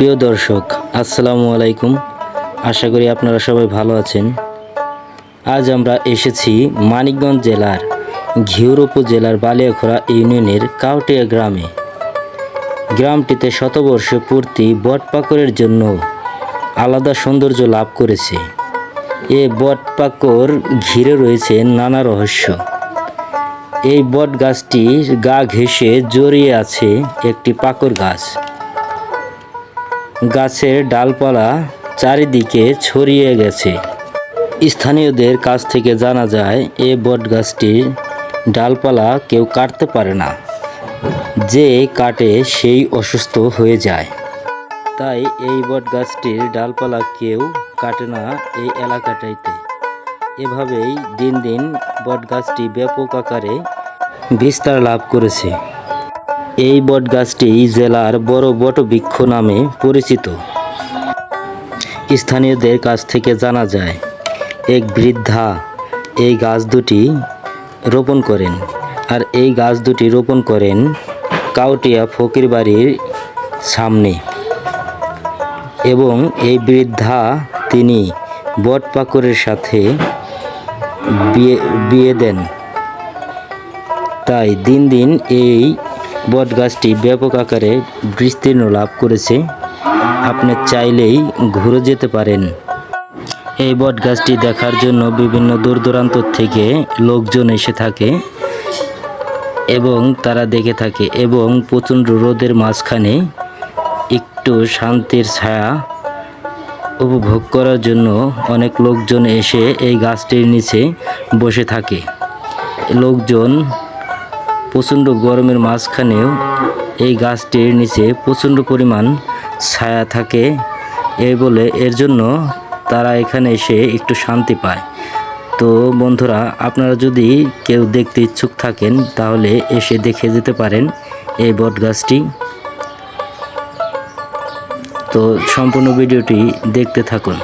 প্রিয় দর্শক, আসসালামু আলাইকুম। আশা করি আপনারা সবাই ভালো আছেন। আজ আমরা এসেছি মানিকগঞ্জ জেলার ঘিওর উপজেলার বালিয়াখোড়া ইউনিয়নের কাউটিয়া গ্রামে। গ্রামটিতে শতবর্ষ পূর্তি বটপাকড়ের জন্য আলাদা সৌন্দর্য লাভ করেছে। এ বটপাকড় ঘিরে রয়েছে নানা রহস্য। এই বট গাছটির গা ঘেঁষে জড়িয়ে আছে একটি পাকড় গাছ। গাছের ডালপালা চারিদিকে ছড়িয়ে গেছে। স্থানীয়দের কাছ থেকে জানা যায়, এ বট গাছটির ডালপালা কেউ কাটতে পারে না। যে কাটে সেই অসুস্থ হয়ে যায়। তাই এই বট গাছটির ডালপালা কেউ কাটে না এই এলাকাটাইতে। এভাবেই দিন দিন বট গাছটি ব্যাপক আকারে বিস্তার লাভ করেছে। এই বটগাছটি জেলার বড় বটবৃক্ষ নামে পরিচিত। স্থানীয়দের কাছ থেকে জানা যায়, এক বৃদ্ধা এই গাছ দুটি রোপণ করেন আর এই গাছ দুটি রোপণ করেন কাউটিয়া ফকির বাড়ির সামনে। এবং এই বৃদ্ধা তিনি বট সাথে বিয়ে বিয়ে দেন। তাই দিন দিন এই বট গাছটি ব্যাপক আকারে বিস্তীর্ণ লাভ করেছে। আপনি চাইলেই ঘুরে যেতে পারেন। এই বট গাছটি দেখার জন্য বিভিন্ন দূর দূরান্ত থেকে লোকজন এসে থাকে এবং তারা দেখে থাকে এবং প্রচণ্ড রোদের মাঝখানে একটু শান্তির ছায়া উপভোগ করার জন্য অনেক লোকজন এসে এই গাছটির নিচে বসে থাকে। লোকজন প্রচণ্ড গরমের মাঝখানেও এই গাছটির নিচে প্রচণ্ড পরিমাণ ছায়া থাকে। এই বলে এর জন্য তারা এখানে এসে একটু শান্তি পায়। তো বন্ধুরা, আপনারা যদি কেউ দেখতে ইচ্ছুক থাকেন, তাহলে এসে দেখে যেতে পারেন এই বট গাছটি। তো সম্পূর্ণ ভিডিওটি দেখতে থাকুন।